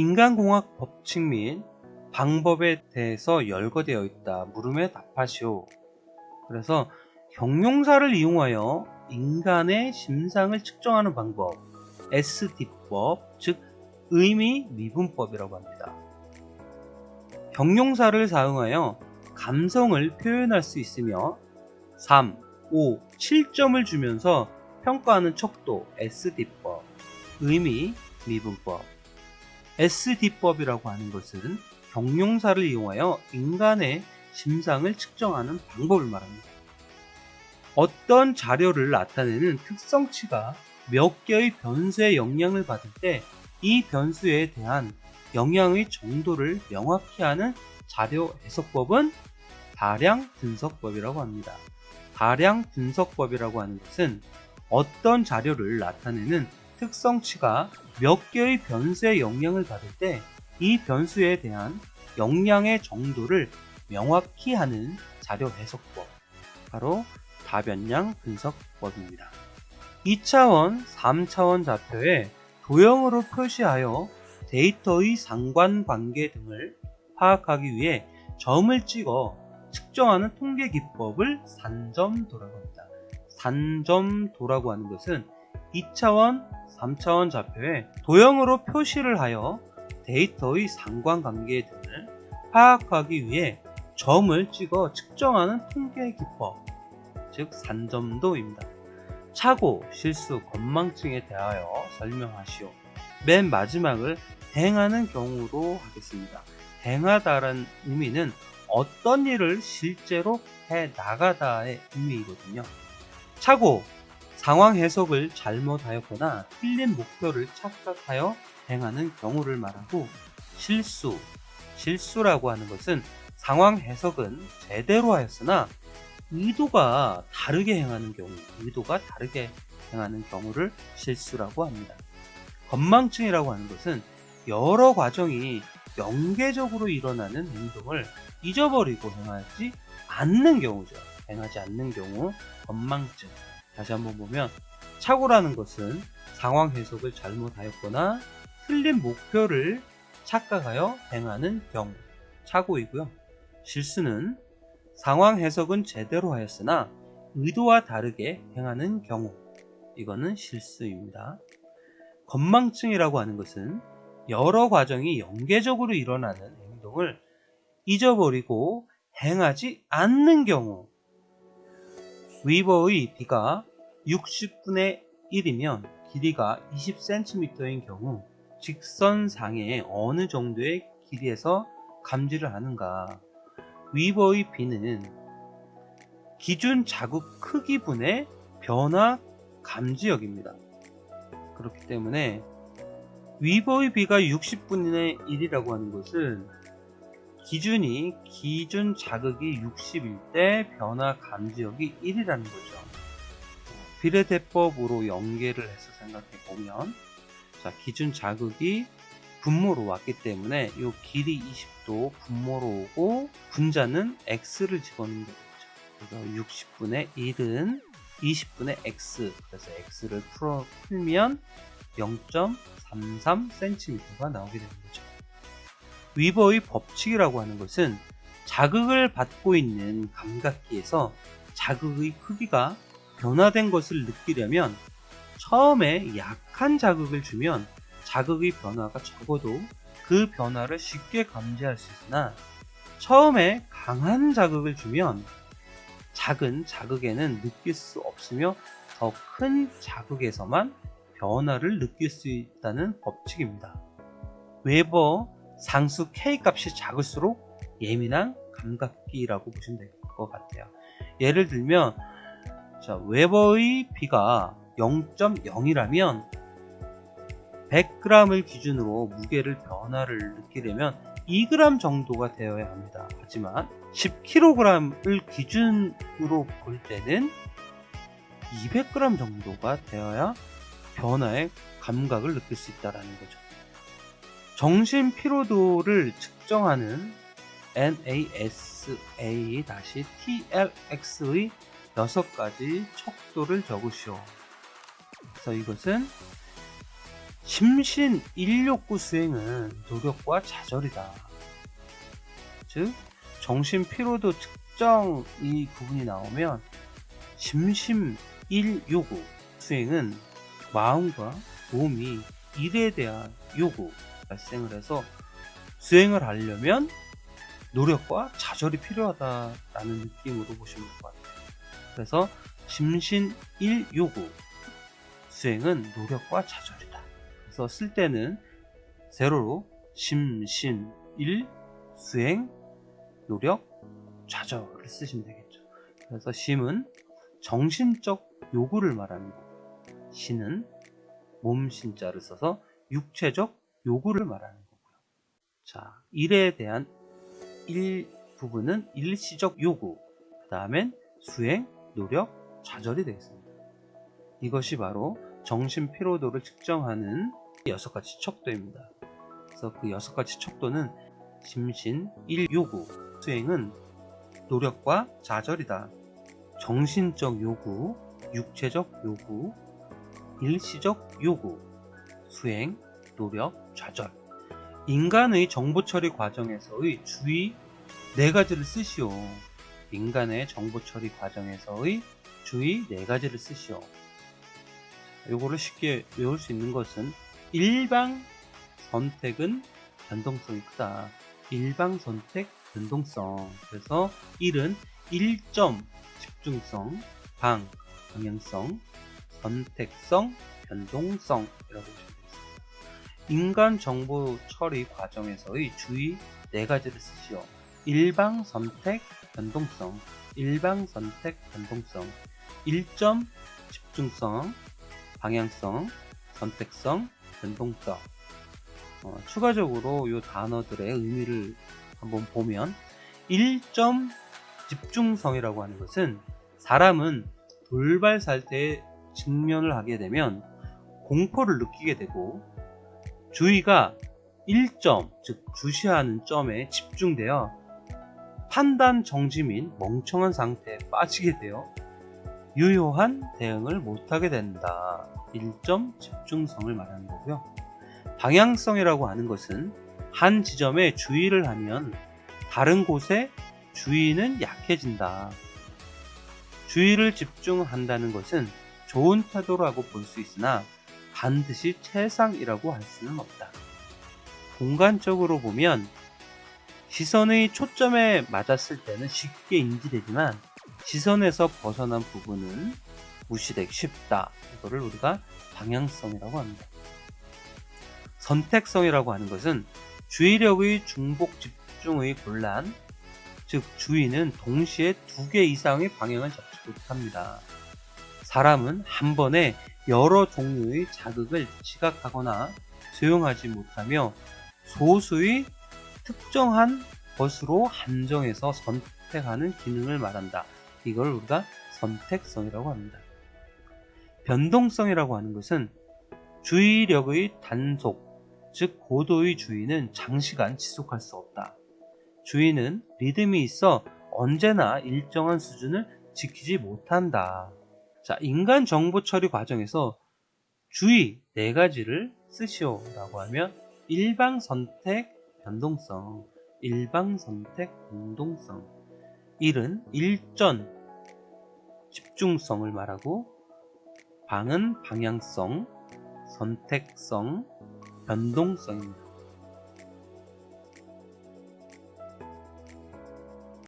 인간공학 법칙 및 방법에 대해서 열거되어 있다. 물음에 답하시오. 그래서 형용사를 이용하여 인간의 심상을 측정하는 방법, SD법, 즉 의미 미분법이라고 합니다. 형용사를 사용하여 감성을 표현할 수 있으며 3, 5, 7점을 주면서 평가하는 척도 SD법, 의미 미분법. SD법이라고 하는 것은 형용사를 이용하여 인간의 심상을 측정하는 방법을 말합니다. 어떤 자료를 나타내는 특성치가 몇 개의 변수의 영향을 받을 때 이 변수에 대한 영향의 정도를 명확히 하는 자료 해석법은 다량 분석법이라고 합니다. 다량 분석법이라고 하는 것은 어떤 자료를 나타내는 특성치가 몇 개의 변수의 영향을 받을 때 이 변수에 대한 영향의 정도를 명확히 하는 자료 해석법. 바로 다변량 분석법입니다. 2차원, 3차원 좌표에 도형으로 표시하여 데이터의 상관관계 등을 파악하기 위해 점을 찍어 측정하는 통계 기법을 산점도라고 합니다. 산점도라고 하는 것은 2차원, 3차원 좌표에 도형으로 표시를 하여 데이터의 상관관계 등을 파악하기 위해 점을 찍어 측정하는 통계 기법, 즉 산점도입니다. 착오, 실수, 건망증에 대하여 설명하시오. 맨 마지막을 행하는 경우로 하겠습니다. 행하다라는 의미는 어떤 일을 실제로 해 나가다의 의미이거든요. 착오, 상황 해석을 잘못하였거나 틀린 목표를 착각하여 행하는 경우를 말하고 실수, 실수라고 하는 것은 상황 해석은 제대로 하였으나 의도가 다르게 행하는 경우, 의도가 다르게 행하는 경우를 실수라고 합니다. 건망증이라고 하는 것은 여러 과정이 연계적으로 일어나는 행동을 잊어버리고 행하지 않는 경우죠. 행하지 않는 경우 건망증. 다시 한번 보면 착오라는 것은 상황 해석을 잘못하였거나 틀린 목표를 착각하여 행하는 경우 착오이고요. 실수는 상황 해석은 제대로 하였으나 의도와 다르게 행하는 경우 이거는 실수입니다. 건망증이라고 하는 것은 여러 과정이 연계적으로 일어나는 행동을 잊어버리고 행하지 않는 경우 위버의 비가 60분의 1이면 길이가 20cm인 경우 직선상의 어느 정도의 길이에서 감지를 하는가 위버의 비는 기준 자국 크기분의 변화 감지역입니다. 그렇기 때문에 위버의 비가 60분의 1이라고 하는 것은 기준이 기준 자극이 60일 때 변화 감지역이 1이라는 거죠. 비례대법으로 연계를 해서 생각해 보면 자, 기준 자극이 분모로 왔기 때문에 이 길이 20도 분모로 오고 분자는 x를 집어넣는 거죠. 그래서 60분의 1은 20분의 x 그래서 x를 풀어 풀면 0.33cm가 나오게 되는 거죠. 위버의 법칙이라고 하는 것은 자극을 받고 있는 감각기에서 자극의 크기가 변화된 것을 느끼려면 처음에 약한 자극을 주면 자극의 변화가 적어도 그 변화를 쉽게 감지할 수 있으나 처음에 강한 자극을 주면 작은 자극에는 느낄 수 없으며 더 큰 자극에서만 변화를 느낄 수 있다는 법칙입니다. 웨버 상수 K 값이 작을수록 예민한 감각기라고 보시면 될 것 같아요. 예를 들면 자, 웨버의 비가 0.0이라면 100g을 기준으로 무게를 변화를 느끼려면 2g 정도가 되어야 합니다. 하지만 10kg을 기준으로 볼 때는 200g 정도가 되어야 변화의 감각을 느낄 수 있다는 거죠. 정신 피로도를 측정하는 NASA-TLX의 6가지 척도를 적으시오. 그래서 이것은 심신 일욕구 수행은 노력과 좌절이다. 즉 정신 피로도 특정 이 부분이 나오면 심심 일요구 수행은 마음과 몸이 일에 대한 요구 발생을 해서 수행을 하려면 노력과 좌절이 필요하다라는 느낌으로 보시면 될 것 같아요. 그래서 심신 일요구 수행은 노력과 좌절이다. 그래서 쓸 때는 세로로 심신 일 수행 노력 좌절을 쓰시면 되겠죠. 그래서 심은 정신적 요구를 거고 신은 몸신자를 써서 육체적 요구를 말하는 거고요. 자, 일에 대한 일 부분은 일시적 요구, 그 다음엔 수행, 노력, 좌절이 되겠습니다. 이것이 바로 정신 피로도를 측정하는 여섯 가지 척도입니다. 그래서 그 여섯 가지 척도는 심신, 일 요구, 수행은 노력과 좌절이다. 정신적 요구, 육체적 요구, 일시적 요구, 수행, 노력, 좌절. 인간의 정보 처리 과정에서의 주의 네 가지를 쓰시오. 인간의 정보 처리 과정에서의 주의 네 가지를 쓰시오. 요거를 쉽게 외울 수 있는 것은 일방 선택은 변동성이 크다. 일방 선택 변동성. 그래서 1은 1점 집중성, 방, 방향성, 선택성, 변동성이라고 보시면 되겠습니다. 인간 정보 처리 과정에서의 주의 네 가지를 쓰시오. 일방 선택 변동성, 일방 선택 변동성, 1점 집중성, 방향성, 선택성, 변동성. 어, 추가적으로 이 단어들의 의미를 한번 보면 1점 집중성이라고 하는 것은 사람은 돌발 살때에 직면을 하게 되면 공포를 느끼게 되고 주의가 1점, 즉 주시하는 점에 집중되어 판단 정지 및 멍청한 상태에 빠지게 되어 유효한 대응을 못하게 된다. 1점 집중성을 말하는 거고요. 방향성이라고 하는 것은 한 지점에 주의를 하면 다른 곳에 주의는 약해진다. 주의를 집중한다는 것은 좋은 태도라고 볼 수 있으나 반드시 최상이라고 할 수는 없다. 공간적으로 보면 시선의 초점에 맞았을 때는 쉽게 인지되지만 시선에서 벗어난 부분은 무시되기 쉽다. 이거를 우리가 방향성이라고 합니다. 선택성이라고 하는 것은 주의력의 중복 집중의 곤란, 즉 주의는 동시에 두 개 이상의 방향을 잡지 못합니다. 사람은 한 번에 여러 종류의 자극을 지각하거나 수용하지 못하며 소수의 특정한 것으로 한정해서 선택하는 기능을 말한다. 이걸 우리가 선택성이라고 합니다. 변동성이라고 하는 것은 주의력의 단속, 즉 고도의 주의는 장시간 지속할 수 없다. 주의는 리듬이 있어 언제나 일정한 수준을 지키지 못한다. 자, 인간 정보 처리 과정에서 주의 네 가지를 쓰시오라고 하면 일방 선택 변동성, 일방 선택 변동성. 1은 일전 집중성을 말하고 방은 방향성, 선택성, 변동성입니다.